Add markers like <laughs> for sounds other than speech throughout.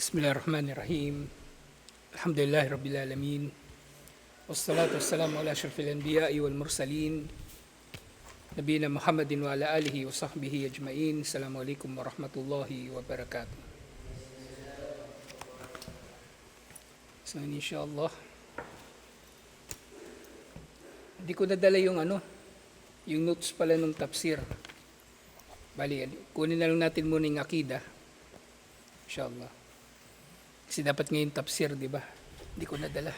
Bismillahirrahmanirrahim. Alhamdulillahi Rabbil Alamin. Wassalatu wassalamu ala ashrafil anbiya'i wal mursalin. Nabina Muhammadin wa ala alihi wa sahbihi ajma'in. Assalamu alaikum wa. So, inshallah. Hindi ko nadala yung ano, yung notes pala nung tafsir. Bali, kunin na lang natin muna yung akida. Inshallah kasi dapat ngayon tafsir, di ba? Hindi ko nadala.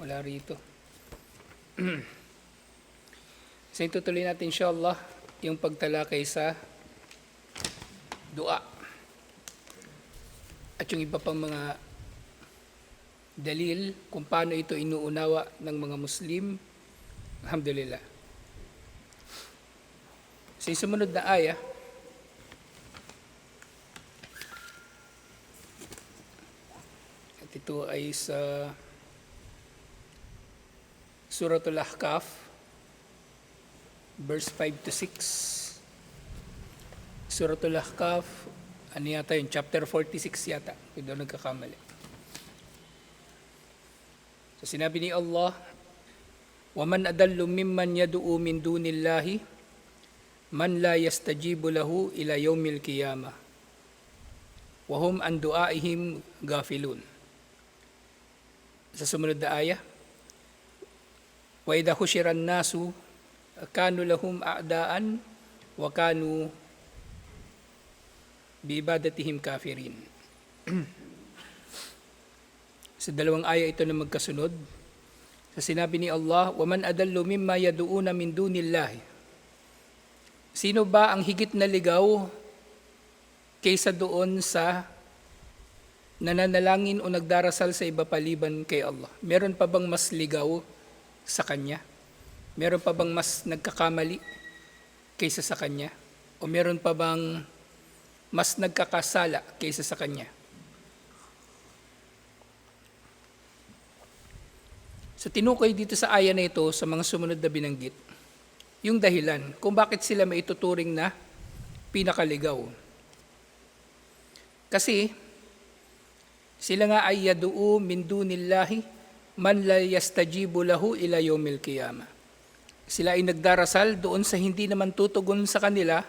Wala rito. <clears throat> so itutuloy natin inshallah yung pagtalakay sa dua. At yung iba pang mga dalil kung paano ito inuunawa ng mga Muslim. Alhamdulillah. Sa sumunod na aya, ito ay sa Suratul Ahqaf, verse 5 to 6. Suratul Ahqaf, ano yata yun? Chapter 46 yata. Kung doon nagkakamali. So sinabi ni Allah, وَمَنْ أَدَلُّ مِمَّنْ يَدُؤُ مِنْ دُونِ اللَّهِ مَنْ لَا يَسْتَجِيبُ لَهُ إِلَى يَوْمِ الْقِيَامَةِ وَهُمْ عَنْ دُعَائِهِمْ غَافِلُونَ sa sumunod na aya. Hushira nasu kanu lahum a'daan wa kanu bi ibadatihim kafirin. <clears throat> sa dalawang aya ito na magkasunod, sa sinabi ni Allah, "Wa man adallu mimma yad'una min dunillahi." Sino ba ang higit na ligaw kaysa doon sa nananalangin o nagdarasal sa iba paliban kay Allah? Meron pa bang mas ligaw sa Kanya? Meron pa bang mas nagkakamali kaysa sa Kanya? O meron pa bang mas nagkakasala kaysa sa Kanya? So tinukoy dito sa aya na ito sa mga sumunod na binanggit, yung dahilan kung bakit sila maituturing na pinakaligaw. Kasi sila nga ay yadu'u min dunillahi man la yastajibu lahu ila yawmil qiyamah. Sila ay nagdarasal doon sa hindi naman tutugon sa kanila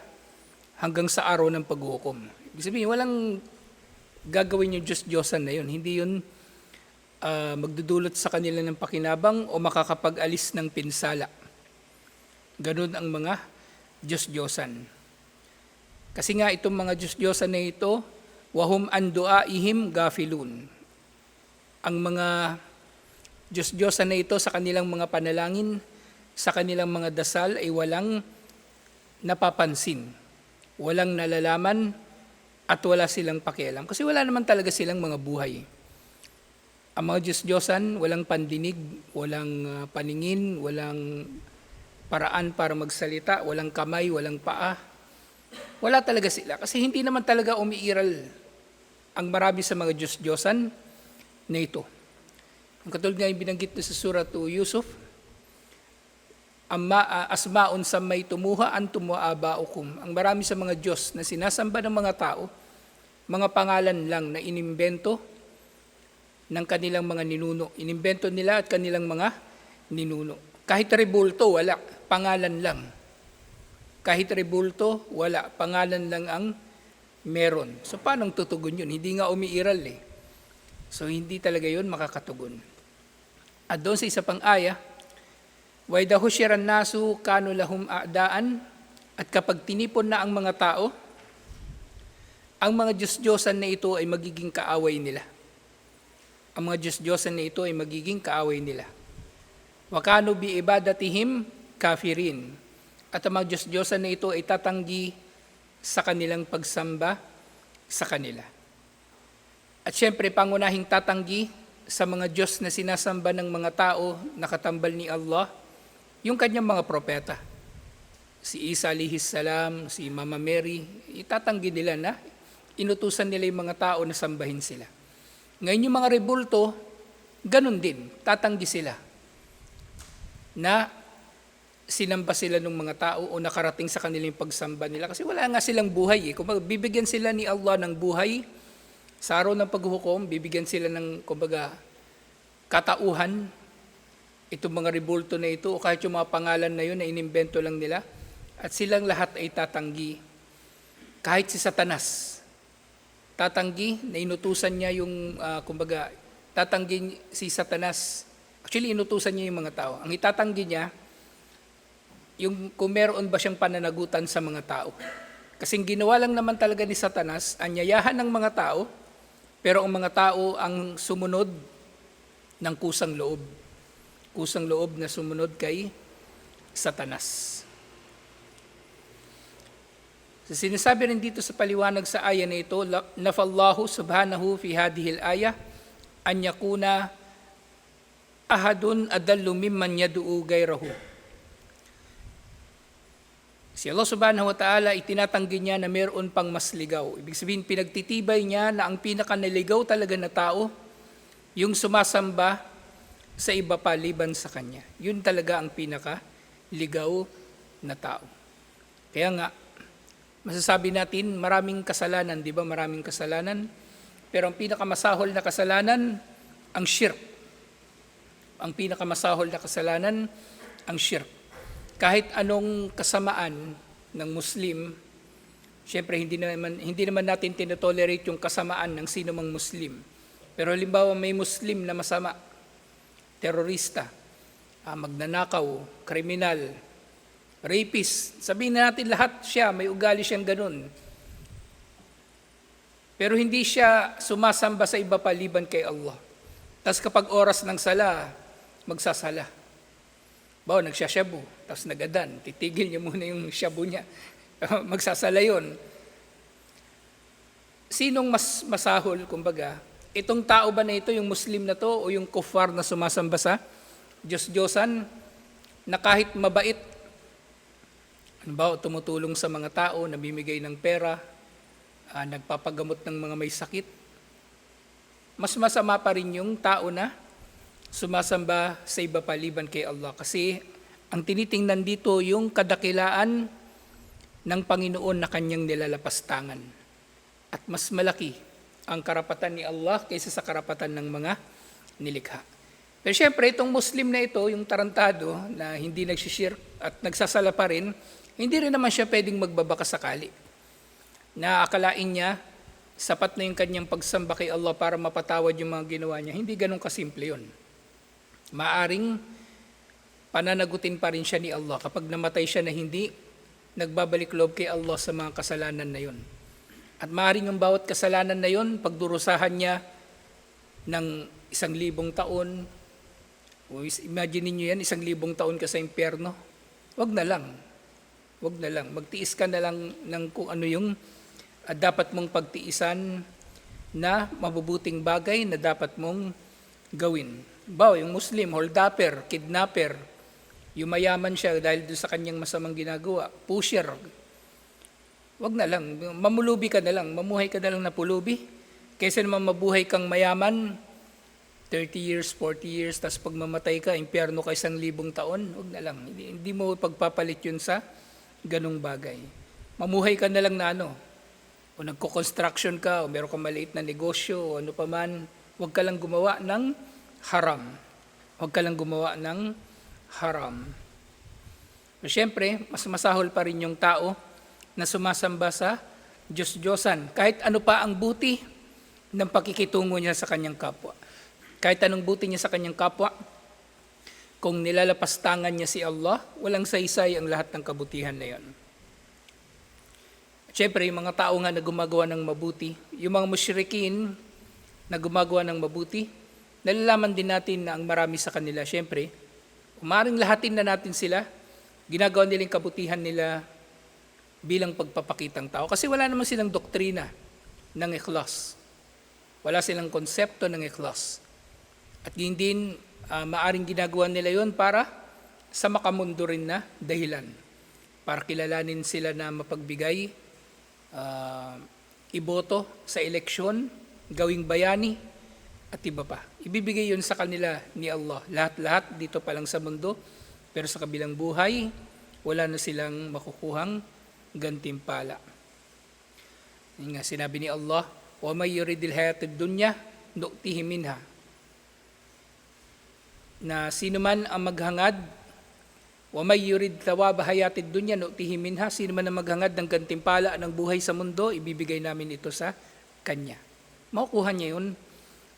hanggang sa araw ng paghukom. Ibig sabihin, walang gagawin yung Diyos-Diyosan na yun. Hindi yun ah, magdudulot sa kanila ng pakinabang o makakapag-alis ng pinsala. Ganun ang mga Diyos-Diyosan. Kasi nga itong mga Diyos-Diyosan na ito, wahum an duaihim gafilun. Ang mga Diyos-Diyosan na ito sa kanilang mga panalangin, sa kanilang mga dasal ay walang napapansin, walang nalalaman, at wala silang pakialam. Kasi wala naman talaga silang mga buhay. Ang mga Diyos-Diyosan, walang pandinig, walang ah, paningin, walang paraan para magsalita, walang kamay, walang paa. Wala talaga sila. Kasi hindi naman talaga umiiral ang marami sa mga Diyos-Diyosan na ito. Ang katulad nga yung binanggit na sa surat to Yusuf, Amma, ah, asmaun sa may tumuha an tumuabaukum. Ang marami sa mga Diyos na sinasamba ng mga tao, mga pangalan lang na inimbento ng kanilang mga ninuno. Inimbento nila at kanilang mga ninuno. Kahit rebulto, wala. Pangalan lang. Kahit rebulto, wala. Pangalan lang ang meron. So paano tutugon yun? Hindi nga umiiral eh. So hindi talaga yun makakatugon. At doon sa isa pang aya, Waida husyiran nasu kanu lahum a'daan at kapag tinipon na ang mga tao, ang mga Diyos-Diyosan na ito ay magiging kaaway nila. Ang mga Diyos-Diyosan na ito ay magiging kaaway nila. Wakano bi ibadatihim kafirin. At ang mga Diyos-Diyosan na ito ay tatanggi sa kanilang pagsamba sa kanila. At syempre, pangunahing tatanggi sa mga Diyos na sinasamba ng mga tao na katambal ni Allah, yung kanyang mga propeta. Si Isa alihis salam, si Mama Mary, itatanggi nila na inutusan nila yung mga tao na sambahin sila. Ngayon yung mga rebulto, ganun din, tatanggi sila na sinamba sila ng mga tao o nakarating sa kanilang pagsamba nila kasi wala nga silang buhay eh. Kung bibigyan sila ni Allah ng buhay Sa araw ng paghuhukom, bibigyan sila ng, kumbaga, katauhan, itong mga rebulto na ito, o kahit yung mga pangalan na yun na inimbento lang nila, at silang lahat ay tatanggi. Kahit si Satanas, tatanggi, na inutusan niya yung, ah, kumbaga, tatanggi si Satanas, actually inutusan niya yung mga tao. Ang itatanggi niya, yung kung meron ba siyang pananagutan sa mga tao. Kasing ginawa lang naman talaga ni Satanas, anyayahan ng mga tao, pero ang mga tao ang sumunod ng kusang loob. Kusang loob na sumunod kay Satanas. So, sinasabi rin dito sa paliwanag sa aya na ito, la- nafallahu subhanahu fi hadihil aya, an yakuna ahadun adallu mimman yadu'u gayrahu. Si Allah subhanahu wa ta'ala itinatanggi niya na mayroon pang mas ligaw. Ibig sabihin, pinagtitibay niya na ang pinakanaligaw talaga na tao, yung sumasamba sa iba pa liban sa kanya. Yun talaga ang pinaka-ligaw na tao. Kaya nga, masasabi natin maraming kasalanan, di ba? Maraming kasalanan. Pero ang pinakamasahol na kasalanan, ang shirk. Ang pinakamasahol na kasalanan, ang shirk. Kahit anong kasamaan ng Muslim, syempre hindi naman, hindi naman natin tinotolerate yung kasamaan ng sino mang Muslim. Pero halimbawa may Muslim na masama, terorista, ah, magnanakaw, kriminal, rapist, sabihin na natin lahat siya, may ugali siyang ganun. Pero hindi siya sumasamba sa iba paliban kay Allah. Tapos kapag oras ng sala, magsasala. Bawa, nagsasyabu, tapos nagadan, titigil niya muna yung shabu niya. <laughs> magsasala yun. Sinong mas masahol, kumbaga, itong tao ba na ito, yung Muslim na to, o yung kufar na sumasamba sa Diyos-Diyosan, na kahit mabait, ano ba, tumutulong sa mga tao, namimigay ng pera, ah, nagpapagamot ng mga may sakit, mas masama pa rin yung tao na sumasamba sa iba paliban kay Allah. Kasi ang tinitingnan dito yung kadakilaan ng Panginoon na kanyang nilalapastangan. At mas malaki ang karapatan ni Allah kaysa sa karapatan ng mga nilikha. Pero syempre, itong Muslim na ito, yung tarantado na hindi nagsishirk at nagsasala pa rin, hindi rin naman siya pwedeng magbabaka sakali. Na akalain niya, sapat na yung kanyang pagsamba kay Allah para mapatawad yung mga ginawa niya. Hindi ganun kasimple yun. Maaring pananagutin pa rin siya ni Allah kapag namatay siya na hindi nagbabalik loob kay Allah sa mga kasalanan na yun. At maaaring yung bawat kasalanan na yun, pagdurusahan niya ng isang libong taon, imagine niyo yan, isang libong taon ka sa impyerno, wag na lang. Wag na lang. Magtiis ka na lang ng kung ano yung ah, dapat mong pagtiisan na mabubuting bagay na dapat mong gawin. Bawa, yung Muslim, holdapper, kidnapper, yumayaman siya dahil doon sa kanyang masamang ginagawa, pusher. Wag na lang, mamulubi ka na lang, mamuhay ka na lang na pulubi. Kaysa naman mabuhay kang mayaman, 30 years, 40 years, tapos pag mamatay ka, impyerno ka isang libong taon, wag na lang. Hindi, hindi mo pagpapalit yun sa ganung bagay. Mamuhay ka na lang na ano, o nagko-construction ka, o meron kang maliit na negosyo, o ano pa man, huwag ka lang gumawa ng haram. Huwag ka lang gumawa ng haram. Siyempre, mas masahol pa rin yung tao na sumasamba sa Diyos-Diyosan. Kahit ano pa ang buti ng pakikitungo niya sa kanyang kapwa. Kahit anong buti niya sa kanyang kapwa, kung nilalapastangan niya si Allah, walang saysay ang lahat ng kabutihan na yon. Siyempre, yung mga tao nga na gumagawa ng mabuti, yung mga musyrikin na gumagawa ng mabuti, nalalaman din natin na ang marami sa kanila, siyempre, umaring lahatin na natin sila, ginagawa nilang kabutihan nila bilang pagpapakitang tao. Kasi wala naman silang doktrina ng ikhlas. Wala silang konsepto ng ikhlas. At yun din, ah, maaring ginagawa nila yon para sa makamundo rin na dahilan. Para kilalanin sila na mapagbigay, ah, iboto sa eleksyon, gawing bayani, at iba pa. Ibibigay yun sa kanila ni Allah. Lahat-lahat dito pa lang sa mundo, pero sa kabilang buhay, wala na silang makukuhang gantimpala. Yun nga, sinabi ni Allah, may yuridil hayatid dunya, nu'tihi minha. Na sino man ang maghangad, may yurid thawab hayatid dunya, nu'tihi minha, sino man ang maghangad ng gantimpala ng buhay sa mundo, ibibigay namin ito sa kanya. Makukuha niya yun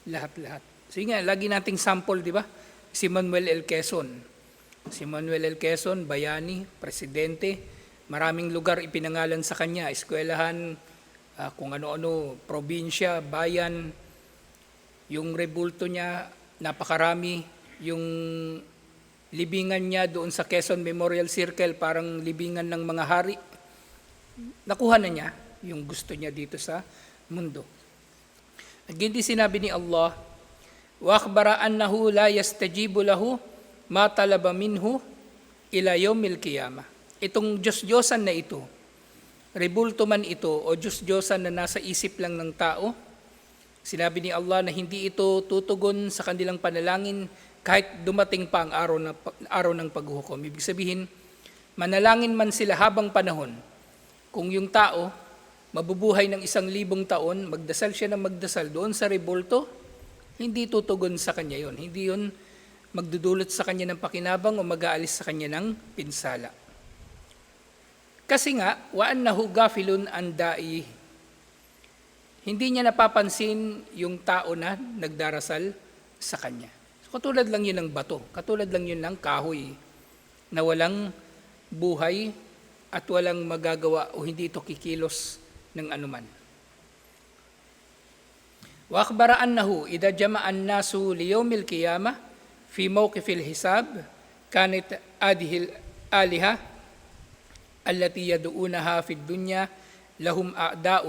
lahat-lahat. Yun nga, lagi nating sample, di ba? Si Manuel L. Quezon. Si Manuel L. Quezon, bayani, presidente, maraming lugar ipinangalan sa kanya, eskwelahan, ah, kung ano-ano, probinsya, bayan, yung rebulto niya, napakarami, yung libingan niya doon sa Quezon Memorial Circle, parang libingan ng mga hari. Nakuha na niya yung gusto niya dito sa mundo. At hindi sinabi ni Allah, وَأَخْبَرَ أَنَّهُ لَا يَسْتَجِيبُ لَهُ مَا طَلَبَ مِنْهُ إِلَى يَوْمِ الْقِيَامَةِ Itong Diyos-Diyosan na ito, rebulto man ito o Diyos-Diyosan na nasa isip lang ng tao, sinabi ni Allah na hindi ito tutugon sa kanilang panalangin kahit dumating pa ang araw, na, araw ng paghuhukom. Ibig sabihin, manalangin man sila habang panahon, kung yung tao mabubuhay ng isang libong taon, magdasal siya ng magdasal doon sa rebulto, hindi tutugon sa kanya yon. Hindi yon magdudulot sa kanya ng pakinabang o mag-aalis sa kanya ng pinsala. Kasi nga, wa annahu gafilun an da'i. Hindi niya napapansin yung tao na nagdarasal sa kanya. So, katulad lang yun ng bato, katulad lang yun ng kahoy na walang buhay at walang magagawa o hindi ito kikilos ng anuman. وأخبر أنه إذا جمع الناس ليوم القيامة في موقف الحساب كانت هذه الآلهة التي يدعونها في الدنيا لهم أعداء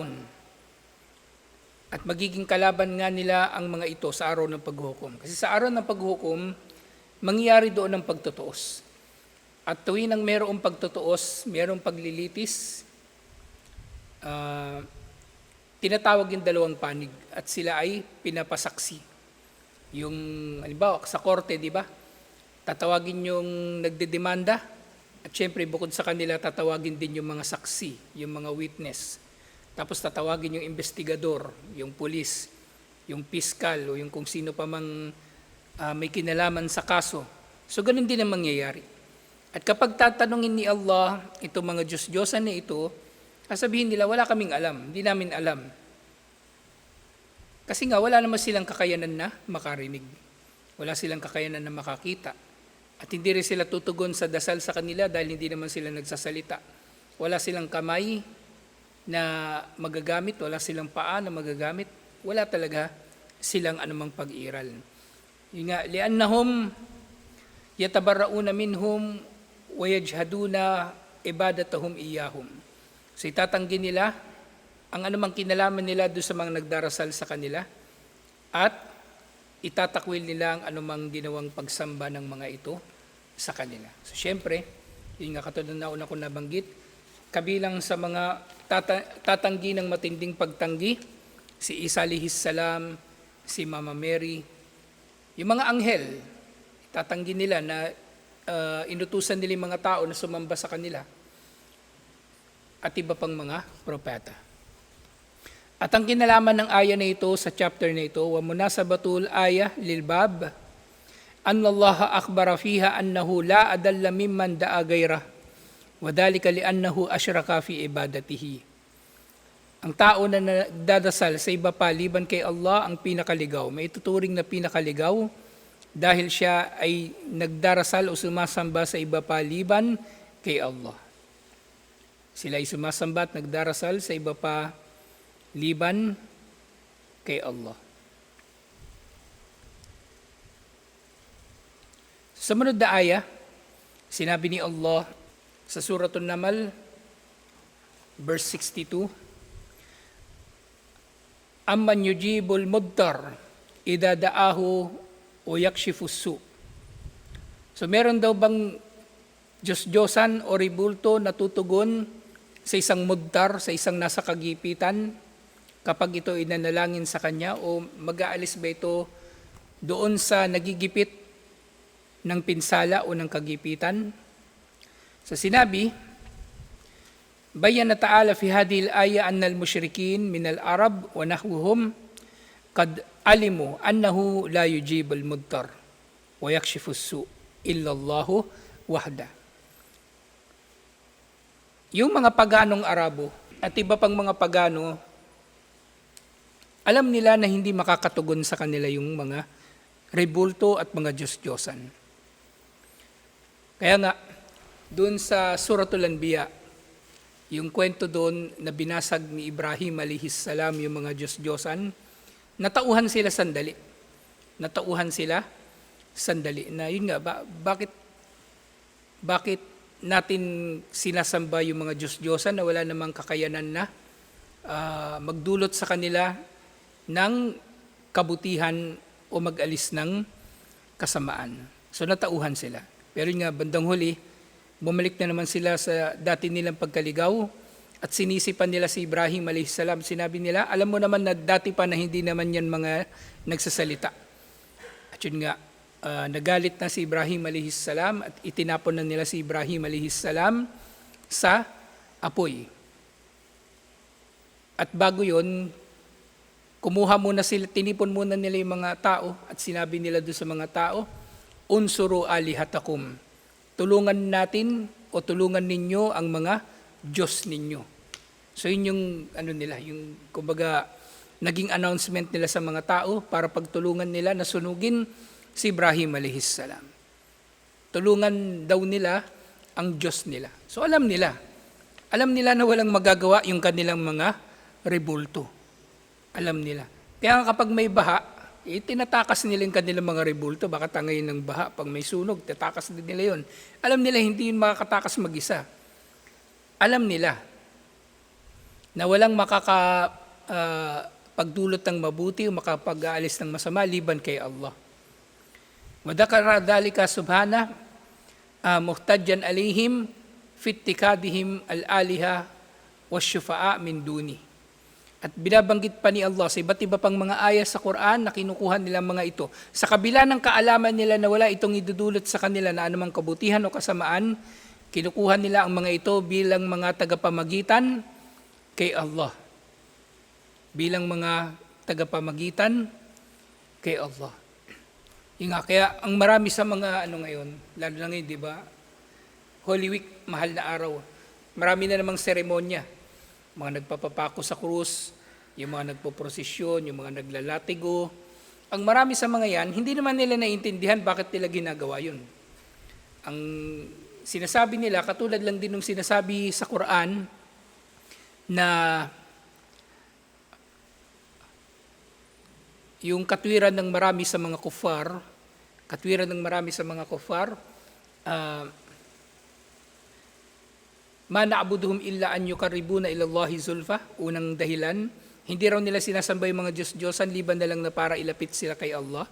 at magiging kalaban nga nila ang mga ito sa araw ng paghuhukom. Kasi sa araw ng paghuhukom, mangyayari doon ang pagtutuos. At tuwing ang mayroong pagtutuos, mayroong paglilitis, ah, tinatawag yung dalawang panig at sila ay pinapasaksi. Yung, halimbawa, sa korte, di ba? Tatawagin yung nagdedemanda at syempre bukod sa kanila tatawagin din yung mga saksi, yung mga witness. Tapos tatawagin yung investigador, yung pulis, yung piskal o yung kung sino pa mang ah, may kinalaman sa kaso. So ganun din ang mangyayari. At kapag tatanungin ni Allah itong mga Diyos-Diyosan na ito, sasabihin nila, wala kaming alam, hindi namin alam. Kasi nga, wala naman silang kakayanan na makarinig. Wala silang kakayanan na makakita. At hindi rin sila tutugon sa dasal sa kanila dahil hindi naman sila nagsasalita. Wala silang kamay na magagamit, wala silang paa na magagamit, wala talaga silang anumang pag-iral. Yung nga, liannahum yatabarrauna minhum wa yajhaduna ibadatahum iyahum. So itatanggi nila ang anumang kinalaman nila doon sa mga nagdarasal sa kanila at itatakwil nila ang anumang ginawang pagsamba ng mga ito sa kanila. So syempre, yun nga katulad na una ko nabanggit, kabilang sa mga tata- tatanggi ng matinding pagtanggi, si Isa alihis salam, si Mama Mary, yung mga anghel, tatanggi nila na uh, inutusan nila yung mga tao na sumamba sa kanila at iba pang mga propeta. At ang kinalaman ng aya na ito sa chapter na ito, wa munasabatul aya lilbab, an Allah akbara fiha annahu la adalla mimman da'a gayrah, wa dhalika li'annahu ashraka fi ibadatihi. Ang tao na nagdadasal sa iba pa liban kay Allah ang pinakaligaw, may ituturing na pinakaligaw dahil siya ay nagdarasal o sumasamba sa iba pa liban kay Allah. Sila ay sumasamba at nagdarasal sa iba pa liban kay Allah. Sa munod na aya, sinabi ni Allah sa Suratul Namal, verse 62, Amman yujibul mudtar, idadaahu o yakshifusu. So meron daw bang Diyos-Diyosan o ribulto na tutugon sa isang mudtar, sa isang nasa kagipitan, kapag ito inanalangin sa kanya o mag-aalis ba ito doon sa nagigipit ng pinsala o ng kagipitan? Sa so, sinabi, Bayan ta'ala fi hadil aya annal musyrikin minal arab wa nahwuhum kad alimu annahu la yujibul mudtar wa yakshifu su illa Allahu wahda. Yung mga paganong Arabo at iba pang mga pagano, alam nila na hindi makakatugon sa kanila yung mga rebulto at mga Diyos-Diyosan. Kaya nga, doon sa Suratul Anbiya, yung kwento doon na binasag ni Ibrahim alihis salam yung mga Diyos-Diyosan, natauhan sila sandali. Natauhan sila sandali. Na yun nga, ba, bakit, bakit natin sinasamba yung mga Diyos-Diyosan na wala namang kakayanan na ah, magdulot sa kanila ng kabutihan o mag-alis ng kasamaan. So natauhan sila. Pero nga, bandang huli, bumalik na naman sila sa dati nilang pagkaligaw at sinisipan nila si Ibrahim a.s. Sinabi nila, alam mo naman na dati pa na hindi naman yan mga nagsasalita. At yun nga, ah, nagalit na si Ibrahim a.s. at itinapon na nila si Ibrahim a.s. sa apoy. At bago yon kumuha muna sila, tinipon muna nila yung mga tao at sinabi nila doon sa mga tao, unsuru alihatakum. Tulungan natin o tulungan ninyo ang mga Diyos ninyo. So yun yung ano nila, yung kumbaga naging announcement nila sa mga tao para pagtulungan nila na sunugin si Ibrahim salam. Tulungan daw nila ang Diyos nila. So alam nila. Alam nila na walang magagawa yung kanilang mga rebulto. Alam nila. Kaya kapag may baha, eh, tinatakas nila yung kanilang mga rebulto. Baka tangayin ng baha. Pag may sunog, tatakas din nila yon. Alam nila hindi yun makakatakas mag-isa. Alam nila na walang makaka ah, pagdulot ng mabuti o makapag-aalis ng masama liban kay Allah. Wadakara dalika subhana uh, muhtadjan alihim fittikadihim al-aliha wasyufa'a min duni. At binabanggit pa ni Allah sa iba't iba pang mga ayat sa Quran na kinukuha nila mga ito. Sa kabila ng kaalaman nila na wala itong idudulot sa kanila na anumang kabutihan o kasamaan, kinukuha nila ang mga ito bilang mga tagapamagitan kay Allah. Bilang mga tagapamagitan kay Allah. Yung nga, kaya ang marami sa mga ano ngayon, lalo na ngayon, di ba? Holy Week, mahal na araw. Marami na namang seremonya. Mga nagpapapako sa krus, yung mga nagpoprosesyon, yung mga naglalatigo. Ang marami sa mga yan, hindi naman nila naiintindihan bakit nila ginagawa yun. Ang sinasabi nila, katulad lang din ng sinasabi sa Quran, na yung katwiran ng marami sa mga kufar, katwiran ng marami sa mga kufar, uh, ma na'buduhum illa an yukarribuna ila Allahi zulfa, unang dahilan, hindi raw nila sinasamba yung mga Diyos-Diyosan, liban na lang na para ilapit sila kay Allah.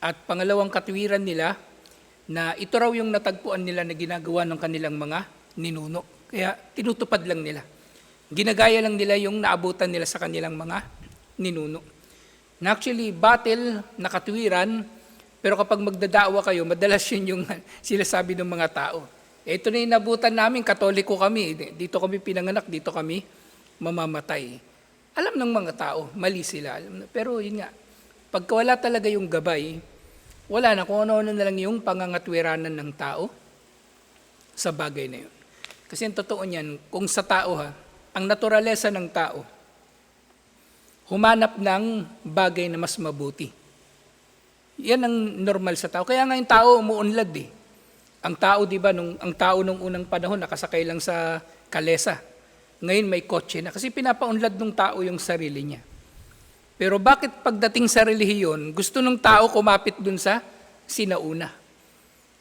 At pangalawang katwiran nila, na ito raw yung natagpuan nila na ginagawa ng kanilang mga ninuno. Kaya tinutupad lang nila. Ginagaya lang nila yung naabutan nila sa kanilang mga ninuno. Na actually, battle, nakatwiran, pero kapag magdadawa kayo, madalas <laughs> yun yung sila sabi ng mga tao. Ito na yung nabutan namin, katoliko kami, dito kami pinanganak, dito kami mamamatay. Alam ng mga tao, mali sila. Pero yun nga, pagka wala talaga yung gabay, wala na kung ano-ano na lang yung pangangatwiranan ng tao sa bagay na yun. Kasi ang totoo niyan, kung sa tao ha, ang naturalesa ng tao, humanap ng bagay na mas mabuti. Yan ang normal sa tao. Kaya nga yung tao umuunlad eh. Ang tao, di ba, nung, ang tao nung unang panahon nakasakay lang sa kalesa. Ngayon may kotse na. Kasi pinapaunlad ng tao yung sarili niya. Pero bakit pagdating sa relihiyon, gusto ng tao kumapit dun sa sinauna?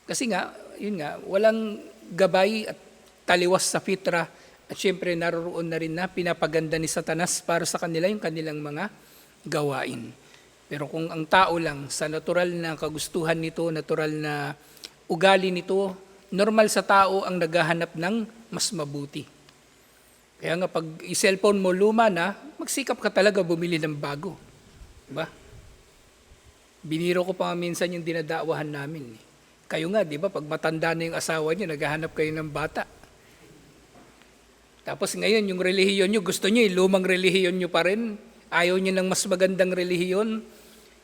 Kasi nga, yun nga, walang gabay at taliwas sa fitra at syempre naroon na rin na pinapaganda ni Satanas para sa kanila yung kanilang mga gawain. Pero kung ang tao lang sa natural na kagustuhan nito, natural na ugali nito, normal sa tao ang naghahanap ng mas mabuti. Kaya nga pag i-cellphone mo luma na, magsikap ka talaga bumili ng bago. Diba? Biniro ko pa minsan yung dinadawahan namin. Kayo nga, di ba, pag matanda na yung asawa niyo, naghahanap kayo ng bata. Tapos ngayon, yung relihiyon nyo, gusto nyo, yung lumang relihiyon nyo pa rin. Ayaw nyo ng mas magandang relihiyon.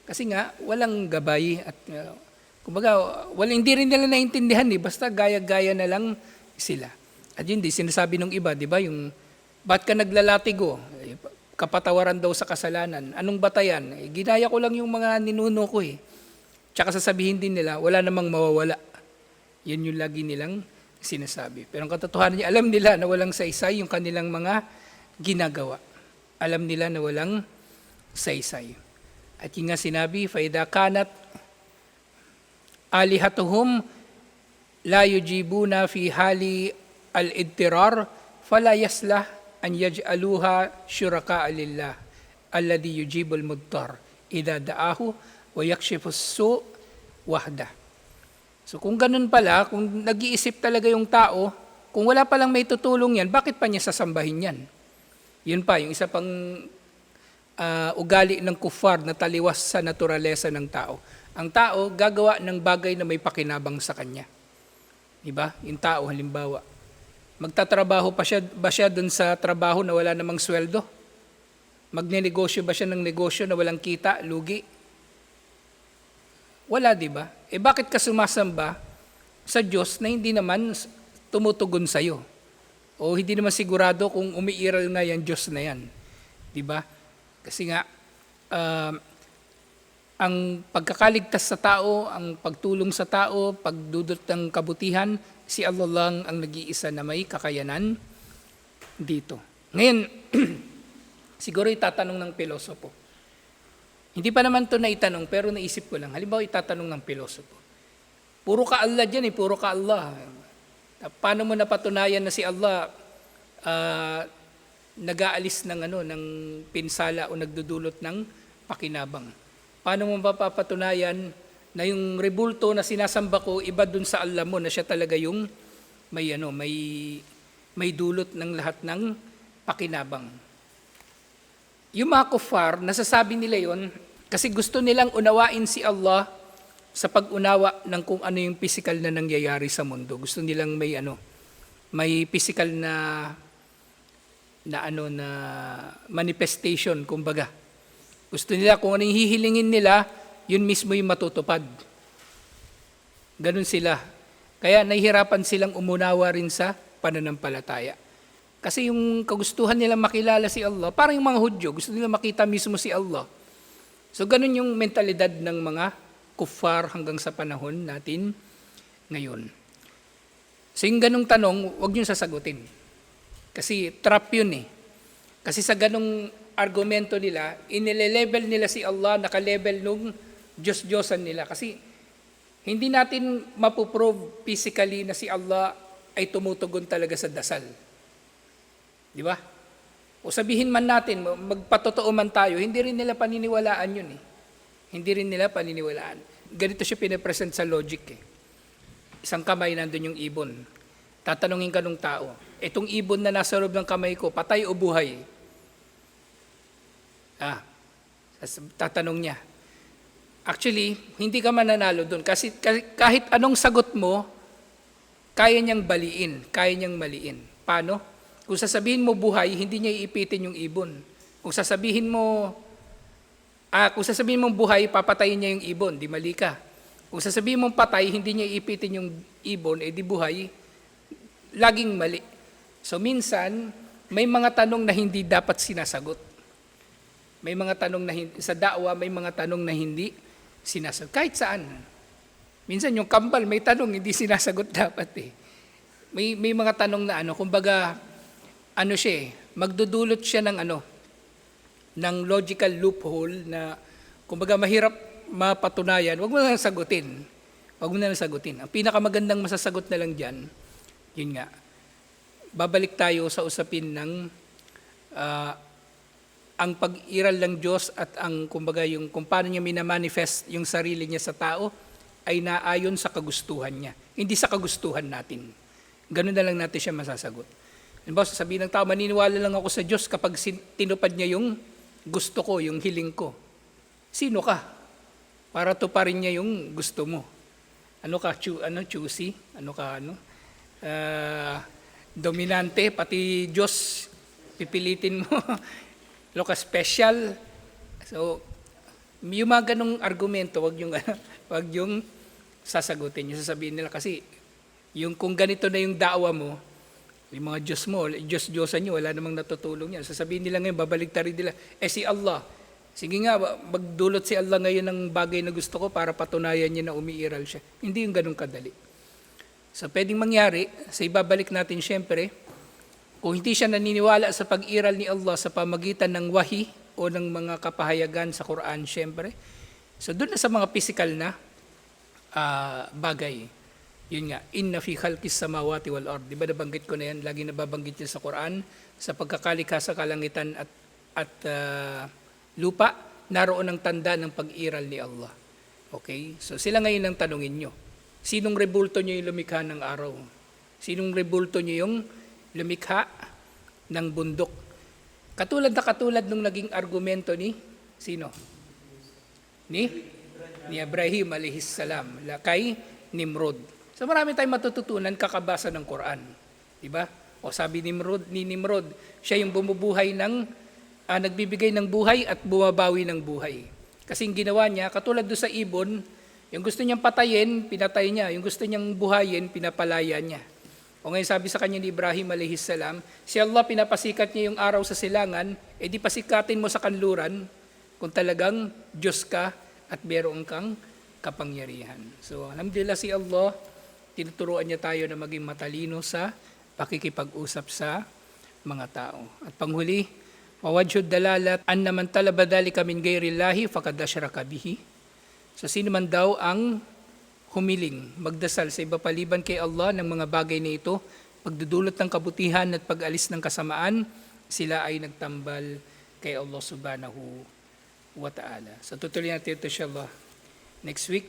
Kasi nga, walang gabay. At, uh, kumbaga, wala, hindi rin nila naintindihan eh. Basta gaya-gaya na lang sila. At yun, di sinasabi ng iba, di ba? Yung, ba't ka naglalatigo? Eh, Kapatawaran daw sa kasalanan. Anong batayan? Eh, ginaya ko lang yung mga ninuno ko eh. Tsaka sasabihin din nila, wala namang mawawala. Yan yung lagi nilang sinasabi. Pero ang katotohanan niya, alam nila na walang saysay yung kanilang mga ginagawa. Alam nila na walang saysay. At yung nga sinabi, فَإِذَا كَانَتْ آلِهَتُهُمْ لَا يُجِيبُونَ فِي حَالِ الْإِضْطِرَارِ فَلَا يَصْلَحْ أَنْ يَجْعَلُوهَا شُرَكَاءَ لِلَّهِ الَّذِي يُجِيبُ الْمُضْطَرَ إِذَا دَعَاهُ وَيَكْشِفُ السُّوءَ وَحْدَهُ So kung ganun pala, kung nag-iisip talaga yung tao, kung wala palang may tutulong yan, bakit pa niya sasambahin yan? Yun pa, yung isa pang ah, ugali ng kufar na taliwas sa naturalesa ng tao. Ang tao gagawa ng bagay na may pakinabang sa kanya. Diba? Yung tao halimbawa. Magtatrabaho pa siya, ba siya dun sa trabaho na wala namang sweldo? Magnenegosyo ba siya ng negosyo na walang kita, lugi? Wala, di ba? Eh bakit ka sumasamba sa Diyos na hindi naman tumutugon sa iyo? O hindi naman sigurado kung umiiral na yan Diyos na yan. Di ba? Kasi nga, um, ang pagkakaligtas sa tao, ang pagtulong sa tao, pagdudot ng kabutihan, si Allah lang ang nag-iisa na may kakayanan dito. Ngayon, <clears throat> siguro itatanong ng pilosopo, hindi pa naman to naitanong, pero naisip ko lang. Halimbawa, itatanong ng pilosopo. Puro ka Allah dyan eh, puro ka Allah. Paano mo napatunayan na si Allah ah, nag-aalis ng, ano, ng pinsala o nagdudulot ng pakinabang? Paano mo mapapatunayan na yung rebulto na sinasamba ko, iba dun sa Allah mo, na siya talaga yung may, ano, may, may dulot ng lahat ng pakinabang? Yung mga kufar, nasasabi nila yon kasi gusto nilang unawain si Allah sa pag-unawa ng kung ano yung physical na nangyayari sa mundo. Gusto nilang may ano, may physical na na ano na manifestation kumbaga. Gusto nila kung ano yung hihilingin nila, yun mismo yung matutupad. Ganun sila. Kaya nahihirapan silang umunawa rin sa pananampalataya. Kasi yung kagustuhan nila makilala si Allah, parang yung mga Hudyo, gusto nila makita mismo si Allah. So ganun yung mentalidad ng mga kuffar hanggang sa panahon natin ngayon. So yung ganung tanong, huwag niyong sasagutin. Kasi trap yun eh. Kasi sa ganung argumento nila, inile-level nila si Allah, naka-level nung Diyos-Diyosan nila. Kasi hindi natin mapuprove physically na si Allah ay tumutugon talaga sa dasal. Di ba? O sabihin man natin, magpatotoo man tayo, hindi rin nila paniniwalaan yun eh. Hindi rin nila paniniwalaan. Ganito siya pinapresent sa logic eh. Isang kamay nandun yung ibon. Tatanungin ka nung tao, itong ibon na nasa loob ng kamay ko, patay o buhay? Ah, tatanong niya. Actually, hindi ka mananalo doon kasi kahit anong sagot mo, kaya niyang baliin, kaya niyang maliin. Paano? Kung sasabihin mo buhay, hindi niya iipitin yung ibon. Kung sasabihin mo, ah, kung sasabihin mong buhay, papatayin niya yung ibon, di mali ka. Kung sasabihin mong patay, hindi niya iipitin yung ibon, eh di buhay, laging mali. So minsan, may mga tanong na hindi dapat sinasagot. May mga tanong na hindi, sa da'wa, may mga tanong na hindi sinasagot. Kahit saan. Minsan yung kambal, may tanong hindi sinasagot <laughs> dapat eh. May, may mga tanong na ano, kumbaga, ano siya eh, magdudulot siya ng ano, ng logical loophole na, kumbaga mahirap mapatunayan, wag mo na lang sagutin. Wag mo na lang sagutin. Ang pinakamagandang masasagot na lang dyan, yun nga, babalik tayo sa usapin ng ah, ang pag-iral ng Diyos at ang kumbaga yung kung paano niya minamanifest yung sarili niya sa tao ay naayon sa kagustuhan niya, hindi sa kagustuhan natin. Ganun na lang natin siya masasagot. Halimbawa, sasabihin ng tao, maniniwala lang ako sa Diyos kapag tinupad niya yung gusto ko, yung hiling ko. Sino ka? Para tuparin niya yung gusto mo. Ano ka, chu, ano, choosy? Ano ka, ano? Ah, dominante, pati Diyos, pipilitin mo. <laughs> Loka special. So, yung mga ganong argumento, wag yung, <laughs> wag yung sasagutin nyo. Sasabihin nila kasi, yung kung ganito na yung daawa mo, yung mga Diyos mo, Diyos Diyosan nyo, wala namang natutulong yan. Sasabihin nila ngayon, babalik rin nila, eh si Allah, sige nga, magdulot si Allah ngayon ng bagay na gusto ko para patunayan niya na umiiral siya. Hindi yung ganun kadali. So pwedeng mangyari, sa ibabalik natin syempre, kung hindi siya naniniwala sa pag-iral ni Allah sa pamagitan ng wahi o ng mga kapahayagan sa Quran syempre, so doon na sa mga physical na ah, bagay. Yun nga, inna fi khalqis samawati wal ard. Di ba nabanggit ko na yan, lagi nababanggit yan sa Quran, sa pagkakalikha sa kalangitan at, at ah, lupa, naroon ang tanda ng pag-iral ni Allah. Okay? So sila ngayon ang tanungin nyo. Sinong rebulto nyo yung lumikha ng araw? Sinong rebulto nyo yung lumikha ng bundok? Katulad na katulad nung naging argumento ni sino? Ni? Ni Ibrahim alihis salam. Kay Nimrod. So marami tayong matututunan kakabasa ng Quran. Di ba? O sabi ni Nimrod, ni Nimrod, siya yung bumubuhay ng, ah, nagbibigay ng buhay at bumabawi ng buhay. Kasi yung ginawa niya, katulad do sa ibon, yung gusto niyang patayin, pinatay niya. Yung gusto niyang buhayin, pinapalaya niya. O ngayon sabi sa kanya ni Ibrahim salam, si Allah pinapasikat niya yung araw sa silangan, eh di pasikatin mo sa kanluran kung talagang Diyos ka at meron kang kapangyarihan. So alhamdulillah si Allah, tinuturuan niya tayo na maging matalino sa pakikipag-usap sa mga tao. At panghuli, wawajhud dalalat an naman talaba dalika min ghairillahi faqad asyraka bihi. So sino man daw ang humiling, magdasal sa iba paliban kay Allah ng mga bagay na ito, pagdudulot ng kabutihan at pag-alis ng kasamaan, sila ay nagtambal kay Allah subhanahu wa ta'ala. So tutuloy natin ito inshallah next week.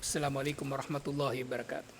Assalamualaikum warahmatullahi wabarakatuh.